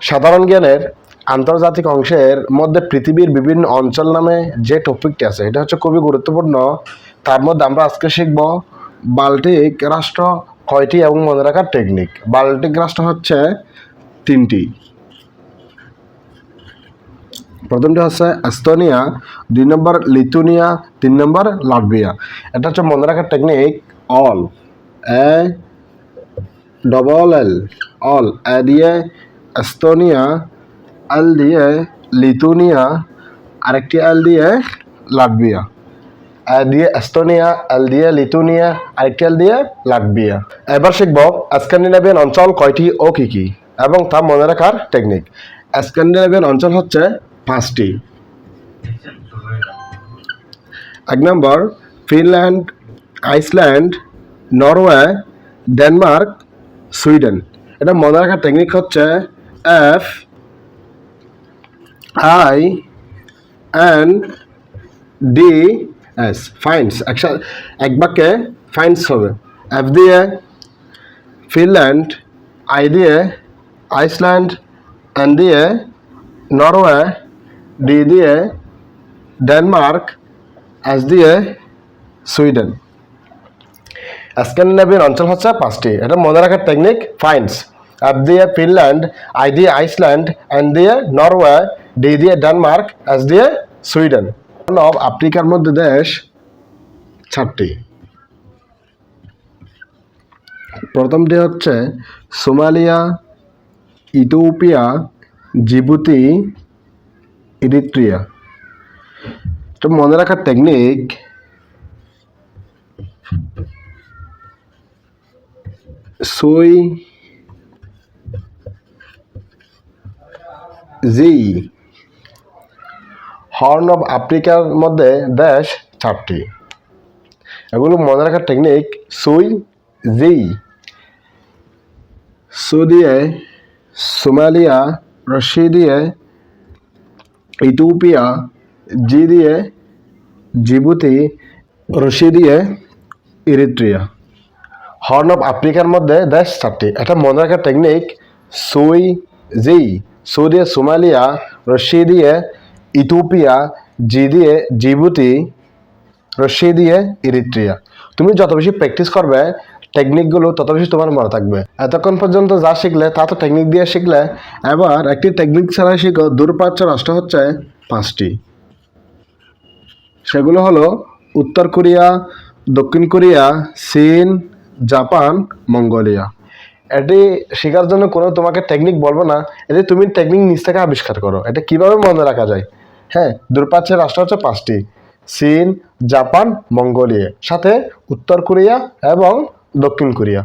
সাধারণ জ্ঞানের আন্তর্জাতিক অংশের মধ্যে পৃথিবীর বিভিন্ন অঞ্চল নামে যে টপিকটি আছে, এটা হচ্ছে খুবই গুরুত্বপূর্ণ। তার মধ্যে আমরা আজকে শিখব বাল্টিক রাষ্ট্র কয়টি এবং মনে রাখার টেকনিক বাল্টিক রাষ্ট্র হচ্ছে তিনটি। প্রথমটি হচ্ছে এস্তোনিয়া, দুই নম্বর লিথুনিয়া, তিন নম্বর লাটভিয়া। এটা হচ্ছে মনে রাখার technique all A double L all A দিয়ে এস্তোনিয়া এল দিয়ে লিথুনিয়া আরেকটি এল দিয়ে লাটভিয়া এ দিয়ে এস্তোনিয়া এল দিয়ে লিথুনিয়া আরেকটি এল দিয়ে লাটভিয়া এবার শিখব স্ক্যান্ডিনেভিয়ান অঞ্চল কয়টি ও কী কী, এবং তা মনে রাখার টেকনিক স্ক্যান্ডিনেভিয়ান অঞ্চল হচ্ছে পাঁচটি। এক নম্বর, Finland, Iceland, Norway, Denmark, Sweden. এটা মনে রাখার টেকনিক হচ্ছে F I N D S finds এক বাক্যে ফাইন্স হবে। এফ দিয়ে ফিনল্যান্ড আই দিয়ে আইসল্যান্ড এন দিয়ে নরওয়ে ডি দিয়ে ডেনমার্ক এস দিয়ে সুইডেন স্ক্যান্ডিনেভিয়ান অঞ্চল হচ্ছে পাঁচটি। এটা মনে রাখার টেকনিক ফাইন্স এফ দিয়ে ফিনল্যান্ড আই দিয়ে আইসল্যান্ড এন দিয়ে নরওয়ে ডি দিয়ে ডেনমার্ক এস দিয়ে সুইডেন অফ আফ্রিকার মধ্যে দেশ চারটি। প্রথমটি হচ্ছে সোমালিয়া, ইথিওপিয়া, জিবুতি, ইরিত্রিয়া। তো মনে রাখার টেকনিক সুই জি হর্ন অফ আফ্রিকার মধ্যে দেশ চারটি এগুলো মনে রাখার টেকনিক সুই জি সু দিয়ে সোমালিয়া রশি দিয়ে ইথিওপিয়া জি দিয়ে জিবুতি রশি দিয়ে ইরিত্রিয়া। হর্ন অফ আফ্রিকার মধ্যে দেশ চারটি এটা মনে রাখার টেকনিক সুই জি সু সোমালিয়া রশি দিয়ে ইথিওপিয়া জি দিয়ে জিবুতি রশি দিয়ে ইরিত্রিয়া তুমি যত বেশি প্র্যাকটিস করবে টেকনিকগুলো তত বেশি তোমার মনে থাকবে। এতক্ষণ পর্যন্ত যা শিখলে, তা তো টেকনিক দিয়ে শিখলে। এবার একটি টেকনিক ছাড়া শিখো দূরপ্রাচ্য রাষ্ট্র হচ্ছে পাঁচটি। সেগুলো হলো উত্তর কোরিয়া, দক্ষিণ কোরিয়া, চীন, জাপান, মঙ্গোলিয়া। এটি শেখার জন্য কোনো তোমাকে টেকনিক বলব না। এটি তুমি টেকনিক নিজ থেকে আবিষ্কার করো। এটা কীভাবে মনে রাখা যায়? হ্যাঁ দূরপ্রাচ্যের রাষ্ট্র হচ্ছে পাঁচটি। চীন, জাপান, মঙ্গোলিয়া। সাথে উত্তর কোরিয়া এবং দক্ষিণ কোরিয়া।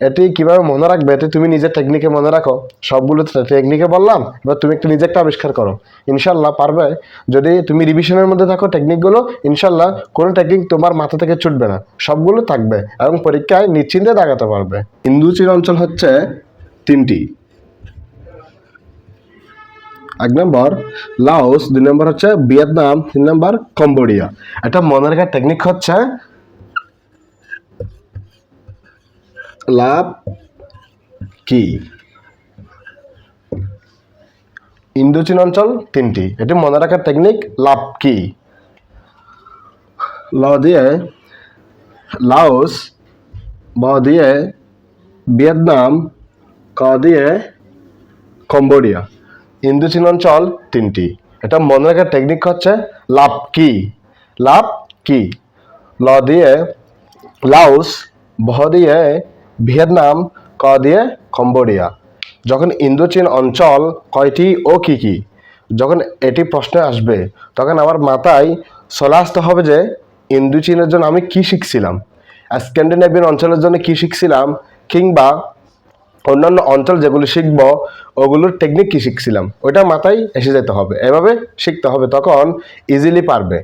এটি কীভাবে মনে রাখবে? এটি তুমি নিজের টেকনিকে মনে রাখো। সবগুলো টেকনিকে বললাম এবার তুমি একটু নিজে একটা আবিষ্কার করো। ইনশাল্লাহ পারবে। যদি তুমি রিভিশনের মধ্যে থাকো টেকনিকগুলো ইনশাল্লাহ কোনো টেকনিক তোমার মাথা থেকে ছুটবে না। সবগুলো থাকবে এবং পরীক্ষায় নিশ্চিন্তে দাগাতে পারবে। ইন্দু চীন অঞ্চল হচ্ছে তিনটি। এক নম্বর লাওস দুই নম্বর হচ্ছে ভিয়েতনাম তিন নম্বর কম্বোডিয়া। এটা মনে রাখার টেকনিক হচ্ছে লাভ কি? ইন্দোচীন অঞ্চল তিনটি। এটি মনে রাখার টেকনিক লাভ কি? ল দিয়ে লাওস ব দিয়ে ভিয়েতনাম ক দিয়ে কম্বোডিয়া। ইন্দোচীন অঞ্চল তিনটি। এটা মনে রাখার টেকনিক হচ্ছে লাভ কি? লাভ কি? ল দিয়ে লাওস ভ দিয়ে ভিয়েতনাম, ক দিয়ে কম্বোডিয়া। যখন ইন্দোচীন অঞ্চল কয়টি ও কি কি? যখন এটি প্রশ্নে আসবে, তখন আমার মাথায় চলে আসতে হবে যে, ইন্দোচীনের জন্য আমি কি শিখছিলাম? স্ক্যান্ডিনেভিয়ান অঞ্চলের জন্য কি শিখছিলাম? কিংবা অন্যান্য অঞ্চল যেগুলো শিখব, ওগুলোর টেকনিক কি শিখছিলাম? ওইটা মাথায় এসে যেতে হবে। এভাবে শিখতে হবে, তখন ইজিলি পারবে।